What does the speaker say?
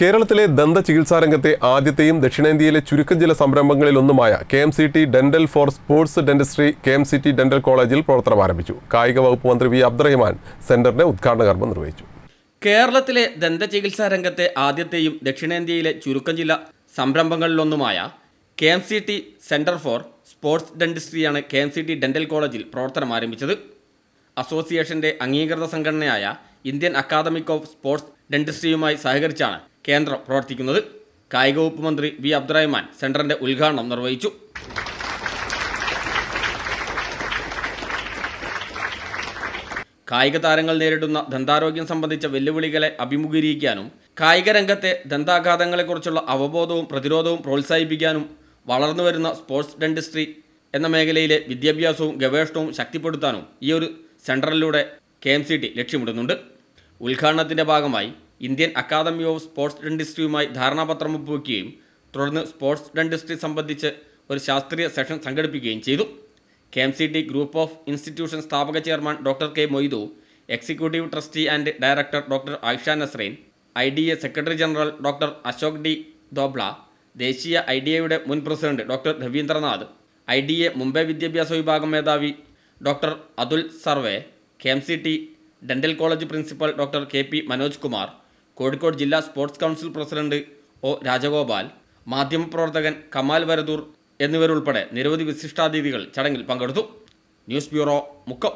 കേരളത്തിലെ ദന്ത ചികിത്സാ രംഗത്തെ ആദ്യത്തെയും ദക്ഷിണേന്ത്യയിലെ ചുരുക്കം ചില സംരംഭങ്ങളിലൊന്നുമായ K M C T dental for sports dentistry K M C T dental കോളേജിൽ പ്രവർത്തനം ആരംഭിച്ചു. കായിക വകുപ്പ് മന്ത്രി വി അബ്ദുറഹിമാൻ സെന്ററിന്റെ ഉദ്ഘാടന കർമ്മം നിർവഹിച്ചു. കേരളത്തിലെ ദന്ത ചികിത്സാ രംഗത്തെ ആദ്യത്തെയും ദക്ഷിണേന്ത്യയിലെ ചുരുക്കം ചില സംരംഭങ്ങളിലൊന്നുമായ K M C T centre for sports ഡെന്റിസ്ട്രിയാണ് K M C T dental കോളേജിൽ പ്രവർത്തനം ആരംഭിച്ചത്. അസോസിയേഷന്റെ അംഗീകൃത സംഘടനയായ ഇന്ത്യൻ അക്കാദമിക് ഓഫ് സ്പോർട്സ് ഡെന്റിസ്ട്രിയുമായി സഹകരിച്ചാണ് കേന്ദ്രം പ്രവർത്തിക്കുന്നത്. കായിക വകുപ്പ് മന്ത്രി വി. അബ്ദുറഹ്മാൻ സെന്ററിന്റെ ഉദ്ഘാടനം നിർവഹിച്ചു. കായിക താരങ്ങൾ നേരിടുന്ന ദന്താരോഗ്യം സംബന്ധിച്ച വെല്ലുവിളികളെ അഭിമുഖീകരിക്കാനും കായിക രംഗത്തെ ദന്താഘാതങ്ങളെക്കുറിച്ചുള്ള അവബോധവും പ്രതിരോധവും പ്രോത്സാഹിപ്പിക്കാനും വളർന്നുവരുന്ന സ്പോർട്സ് ഡെന്റിസ്ട്രി എന്ന മേഖലയിലെ വിദ്യാഭ്യാസവും ഗവേഷണവും ശക്തിപ്പെടുത്താനും ഈ ഒരു സെന്ററിലൂടെ കെ എം സി ടി ലക്ഷ്യമിടുന്നുണ്ട്. ഉദ്ഘാടനത്തിന്റെ ഭാഗമായി ഇന്ത്യൻ അക്കാദമി ഓഫ് സ്പോർട്സ് ഡെന്റിസ്ട്രിയുമായി ധാരണാപത്രം ഒപ്പുവെക്കുകയും തുടർന്ന് സ്പോർട്സ് ഡെന്റിസ്ട്രി സംബന്ധിച്ച് ഒരു ശാസ്ത്രീയ സെഷൻ സംഘടിപ്പിക്കുകയും ചെയ്തു. K M C T group of institution സ്ഥാപക chairman doctor K Moidu executive trustee and director doctor Ayisha Nasreen I D A secretary general doctor Ashok D Dhoble ദേശീയ ഐ ഡി എയുടെ മുൻ president doctor Ravindranath I D A Mumbai വിദ്യാഭ്യാസ വിഭാഗം മേധാവി doctor Atul Sarve K M C T dental college principal doctor K P Manoj Kumar Kozhikode ജില്ലാ sports council president O Rajagopal മാധ്യമപ്രവർത്തകൻ കമാൽ വരദൂർ എന്നിവരുൾപ്പെടെ നിരവധി വിശിഷ്ടാതിഥികൾ ചടങ്ങിൽ പങ്കെടുത്തു. News bureau Mukkam.